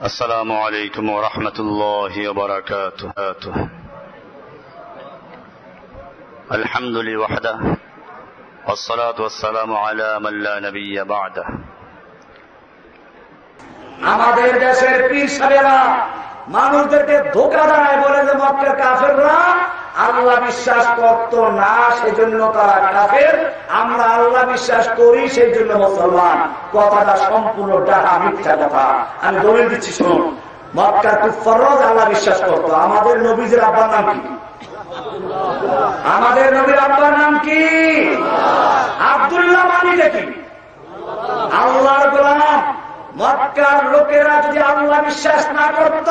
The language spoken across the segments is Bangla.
السلام عليكم ورحمة الله وبركاته الحمد لله وحده والصلاة والسلام على من لا نبي بعده আমাদের দেশের পীর সাহেবেরা মানুষদেরকে ধোকা দেয় বলে যে মক্কের কাফেররা আল্লাহ বিশ্বাস করত না, সেজন্য তারা কাফের। আমরা আল্লাহ বিশ্বাস করি সেই জন্য মুসলমান। কথাটা সম্পূর্ণ ডাহা, মিথ্যা কথা। আমি দলিল দিচ্ছি, শুনুন। মক্কার কুফরজ আল্লাহ বিশ্বাস করত। আমাদের নবীজের আব্বার নাম কি? আমাদের নবীর আব্বার নাম কি? আব্দুল্লাহ মানি দেখি। আল্লাহর গোলাম। মক্কার লোকেরা যদি আল্লাহ বিশ্বাস না করত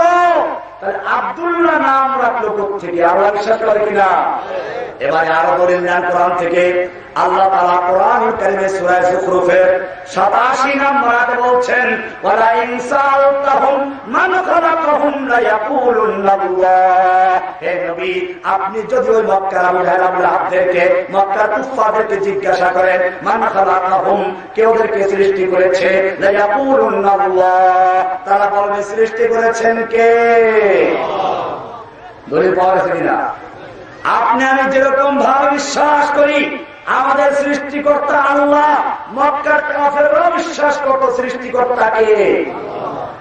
আব্দুল্লাহ নাম রাখল কোথেকে আল্লাহ বিশ্বাস করে কিনা? এবারে আরও নেন কোরআন থেকে। আল্লাহ তালা কোরআন কারিমে সুরায় সুখরুফের সাতাশি নম্বর বলছেন আপনি যদি ওই মক্কার মক্কার জিজ্ঞাসা করেন, মান খালাকাহুম? কে ওদেরকে সৃষ্টি করেছে, লা ইয়াকুলুন্নাল্লাহ তারা বলবে, সৃষ্টি করেছেন কে? দলিল পাওয়া গেছে কিনা? আপনি আমি যেরকম ভাবে বিশ্বাস করি আমাদের সৃষ্টিকর্তা আল্লাহ মক্কার বিশ্বাস করতো সৃষ্টিকর্তাকে।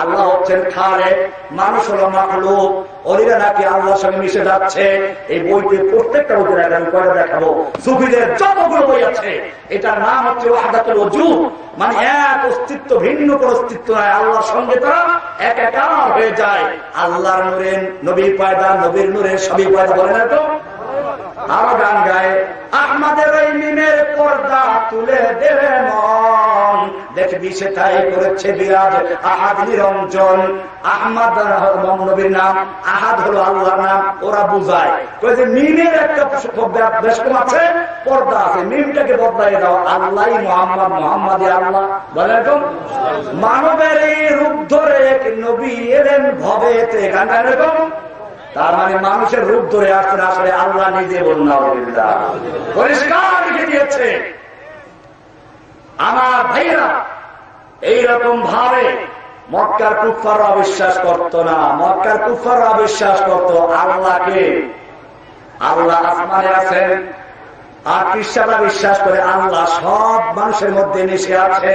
আল্লাহ হচ্ছেন খারে মানুষ হলো মাকলুক অলিরা নাকি আল্লাহর সঙ্গে মিশে যাচ্ছে। এই বইটি প্রত্যেকটা বইতে আমি করে দেখাবো। সুফিদের যতগুলো বই আছে, এটার নাম হচ্ছে ওয়াহাদাতুল ওজুদ। মানে এক অস্তিত্ব, ভিন্ন কোন অস্তিত্ব নয় আল্লাহর সঙ্গে তারা এক একার হয়ে যায়। আল্লাহর নূরে নবীর পয়দা, নবীর নূরে সবই পয়দা বলে না তো? আরও গান গায়ে আমাদের ওই মিমের পর্দা তুলে দেবে মন। দেখবি করেছে বিরাজ আহাদ নিরঞ্জন। আহমদ নবীর নাম, আহাদ হলো আল্লাহ নাম, ওরা বুঝায়। মিমের একটা বেশ কম আছে, পর্দা আছে। মিমটাকে বদলাই দাও আল্লাহ মোহাম্মদ মোহাম্মদ আল্লাহ। বলে এরকম মানবের এই রূপ ধরে নবী এলেন গানটা এরকম তার মানে মানুষের রূপ ধরে আসতে আসলে আল্লাহ নিজে বললাম পরিষ্কার লিখে দিয়েছে। আমার ভাইরা এইরকম ভাবে মক্কার কুফার অবিশ্বাস করত না। মক্কার কুফার অবিশ্বাস করত আল্লাহকে। আল্লাহ আসমানে আছেন, আর খ্রিস্টানরা বিশ্বাস করে আল্লাহ সব মানুষের মধ্যে মিশে আছে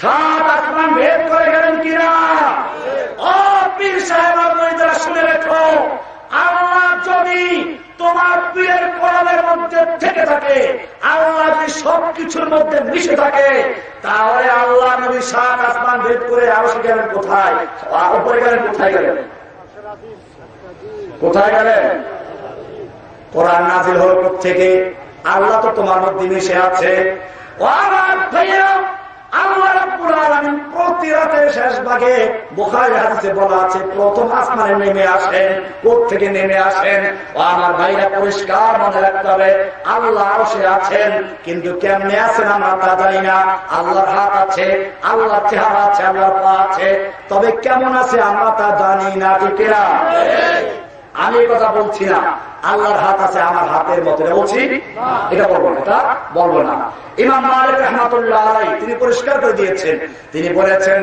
সাত আসমান ভেদ করে গেলেন কিনা? ও পীর সাহেব আপনারা শুনে রেখো, আল্লাহ যদি তোমার পীরের কলমের মধ্যে থেকে থাকে, আল্লাহ যদি সবকিছুর মধ্যে মিশে থাকে, তাহলে আল্লাহ নবী সাত আসমান ভেদ করে আরও গেলেন কোথায়? উপরে গেলেন, কোথায় গেলেন? কোথায় গেলেন? কোরআন নাজিল হল থেকে আল্লাহ তো তোমার মধ্যে মিশে আছে। ও ভাইয়া শেষ ভাগে বলা আছে, প্রথম আসমানে নেমে আসেন থেকে নেমে আসেন? আমার ভাইরা পরিষ্কার মনে রাখতে হবে, আল্লাহ আছেন, কিন্তু কেমনে আছেন আমরা তা জানি না। হাত আছে আল্লাহ চেহারা আছে পা আছে, তবে কেমন আছে আমরা তা জানি না আমি কথা বলছি না। আল্লাহর হাত আছে আমার হাতের মতো। বলছি? এটা বলব এটা বলব না। ইমাম মালিক রহমাতুল্লাহ তিনি পরিষ্কার করে দিয়েছেন। তিনি বলেছেন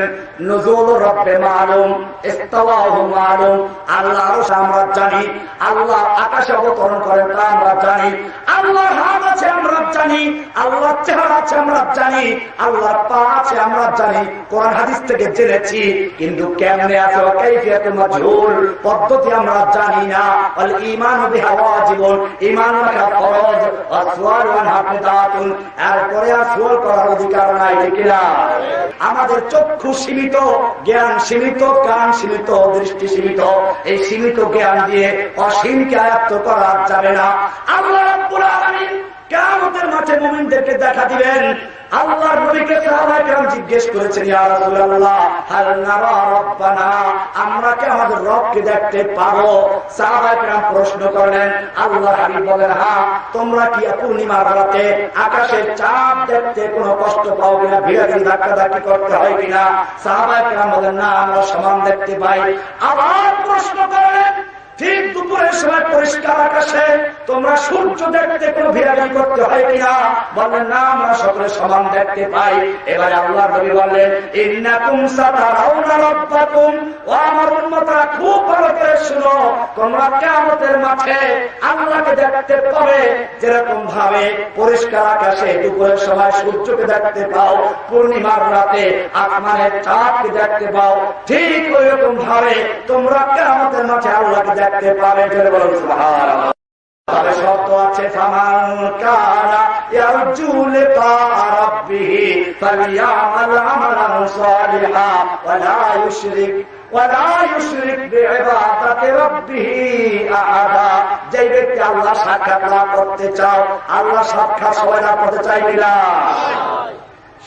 রব্বে মালুম, ইস্তাওয়াহু মালুম আল্লাহ আমরা জানি আল্লাহ আকাশে অবতরণ করেন তা আমরা জানি, আল্লাহর হাত আছে আমরা জানি, আল্লাহর চেহারা আছে আমরা জানি, আল্লাহর পা আছে আমরা জানি, কোরআন হাদিস থেকে জেনেছি, কিন্তু কেমনে আছে? কাইফিয়াত মাজহুল, পদ্ধতি আমরা জানি না। আল ঈমান বিহা এরপরে করার অধিকার নাই আমাদের চক্ষু সীমিত, জ্ঞান সীমিত, কান সীমিত, দৃষ্টি সীমিত। এই সীমিত জ্ঞান দিয়ে অসীমকে আয়ত্ত করা যাবে না। মাঠে দেখা দিবেন? আল্লাহর নবীকে সাহাবায়ে জিজ্ঞেস করেছেন, ইয়া রাসূলুল্লাহ, হাল নারা রাব্বানা? আমরা কি আমাদের রবকে দেখতে পাবো? সাহাবায়ে প্রশ্ন করলেন, আল্লাহ হাবিব বলেন হ্যাঁ তোমরা কি পূর্ণিমার রাতে আকাশের চাঁদ দেখতে কোনো কষ্ট পাও কিনা? ভিড়াভিড়ি ধাক্কা ধাক্কি করতে হয় কিনা? সাহাবায়ে বলেন, না, আমরা সমান দেখতে পাই। আবার প্রশ্ন করলেন ঠিক দুপুরের সময় পরিষ্কার আকাশে তোমরা সূর্য দেখতে কোনো ভিড়াগি করতে হয় কিনা? বললেন, না, আমরা সকলে সমান দেখতে পাই। এবারে আল্লাহ সাতারাউনা রাব্বাকুম। ও আমার উম্মতরা, খুব ভালো করে শুনো। তোমরা কেমতের মাঠে আল্লাহকে দেখতে পাবে। যেরকম ভাবে পরিষ্কার আকাশে দুপুরের সময় সূর্যকে দেখতে পাও, পূর্ণিমার রাতে আসমানের চাঁদকে দেখতে পাও, ঠিক ওই রকম ভাবে তোমরা কেমতের মাঠে আল্লাহকে দেখতে পাবে। যে ব্যক্তি আল্লাহ সাক্ষাৎ করতে চাও আল্লাহ সাক্ষাৎ সবাই লাভ করতে চাইবে না।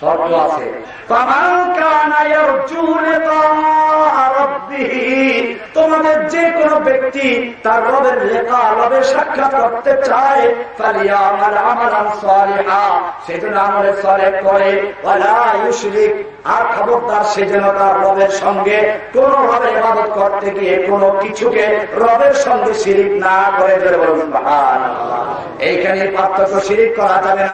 শর্ত আছে। ব্যক্তি তার রবের লেখা রবের সাক্ষাৎ করতে চায়, ফালিয়া আমার আমার সালিহা সেজন্য আমলে সলে করে ইউশরিক। আর খবরদার সেজন্য তার রবের সঙ্গে কোন রবের ইবাদত করতে গিয়ে কোনো কিছুকে রবের সঙ্গে শিরিক না করে ধরে বলুন এইখানে পার্থক্য শিরিক করা যাবে না।